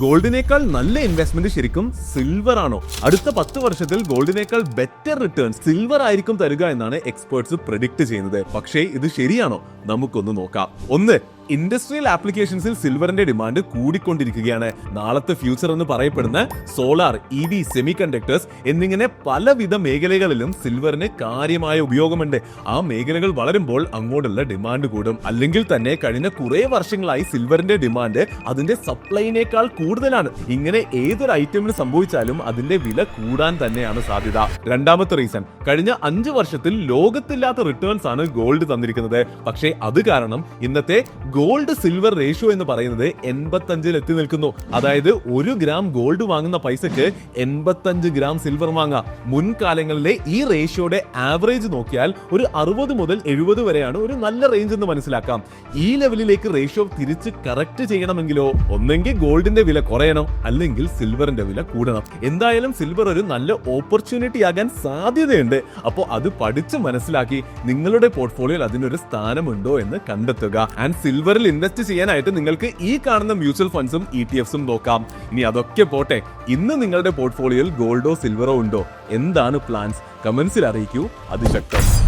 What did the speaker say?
ഗോൾഡിനേക്കാൾ നല്ല ഇൻവെസ്റ്റ്മെന്റ് ശരിക്കും സിൽവർ ആണോ? അടുത്ത പത്ത് വർഷത്തിൽ ഗോൾഡിനേക്കാൾ ബെറ്റർ റിട്ടേൺ സിൽവർ ആയിരിക്കും തരിക എന്നാണ് എക്സ്പേർട്സ് പ്രഡിക്ട് ചെയ്യുന്നത്. പക്ഷേ ഇത് ശരിയാണോ? നമുക്കൊന്ന് നോക്കാം. ഒന്ന് ഇൻഡസ്ട്രിയൽ ആപ്ലിക്കേഷൻസിൽ സിൽവറിന്റെ ഡിമാൻഡ് കൂടിക്കൊണ്ടിരിക്കുകയാണ്. നാളത്തെ ഫ്യൂച്ചർ എന്ന് പറയപ്പെടുന്ന solar E V semiconductors എന്നിങ്ങനെ പലവിധ മേഖലകളിലും സിൽവറിന് കാര്യമായ ഉപയോഗമുണ്ട്. ആ മേഖലകൾ വളരുമ്പോൾ അങ്ങോട്ടുള്ള ഡിമാൻഡ് കൂടും. അല്ലെങ്കിൽ തന്നെ കഴിഞ്ഞ കുറെ വർഷങ്ങളായി സിൽവറിന്റെ ഡിമാൻഡ് അതിന്റെ സപ്ലൈനേക്കാൾ കൂടുതലാണ്. ഇങ്ങനെ ഏതൊരു ഐറ്റമിന് സംഭവിച്ചാലും അതിന്റെ വില കൂടാൻ തന്നെയാണ് സാധ്യത. രണ്ടാമത്തെ റീസൺ കഴിഞ്ഞ അഞ്ച് വർഷത്തിൽ ലോകത്തില്ലാത്ത റിട്ടേൺസ് ആണ് ഗോൾഡ് തന്നിരിക്കുന്നത്. പക്ഷേ അത് കാരണം ഇന്നത്തെ ഗോൾഡ് സിൽവർ റേഷ്യോ എന്ന് പറയുന്നത് എൺപത്തഞ്ചിൽ എത്തി നിൽക്കുന്നു. അതായത് ഒരു ഗ്രാം ഗോൾഡ് വാങ്ങുന്ന പൈസക്ക് എൺപത്തഞ്ച് ഗ്രാം സിൽവർ വാങ്ങാം. മുൻകാലങ്ങളിലെ ഈ റേഷ്യോയുടെ ആവറേജ് നോക്കിയാൽ ഒരു അറുപത് മുതൽ എഴുപത് വരെയാണ് ഒരു നല്ല റേഞ്ച് എന്ന് മനസ്സിലാക്കാം. ഈ ലെവലിലേക്ക് റേഷ്യോ തിരിച്ച് കറക്റ്റ് ചെയ്യണമെങ്കിലോ ഒന്നെങ്കിൽ ഗോൾഡിന്റെ വില കുറയണം അല്ലെങ്കിൽ സിൽവറിന്റെ വില കൂടണം. എന്തായാലും സിൽവർ ഒരു നല്ല ഓപ്പർച്യൂണിറ്റി ആകാൻ സാധ്യതയുണ്ട്. അപ്പോൾ അത് പഠിച്ച് മനസ്സിലാക്കി നിങ്ങളുടെ പോർട്ട്ഫോളിയോയിൽ അതിനൊരു സ്ഥാനമുണ്ടോ എന്ന് കണ്ടെത്തുക. ആൻഡ് സിൽവറിൽ ഇൻവെസ്റ്റ് ചെയ്യാനായിട്ട് നിങ്ങൾക്ക് ഈ കാണുന്ന മ്യൂച്വൽ ഫണ്ട്സും ഇ ടി എഫ്സും നോക്കാം. ഇനി അതൊക്കെ പോട്ടെ. ഇന്ന് നിങ്ങളുടെ പോർട്ട്ഫോളിയോയിൽ ഗോൾഡോ സിൽവറോ ഉണ്ടോ? എന്താണ് പ്ലാൻസ് കമൻസിൽ അറിയിക്കൂ. അതിശക്തം.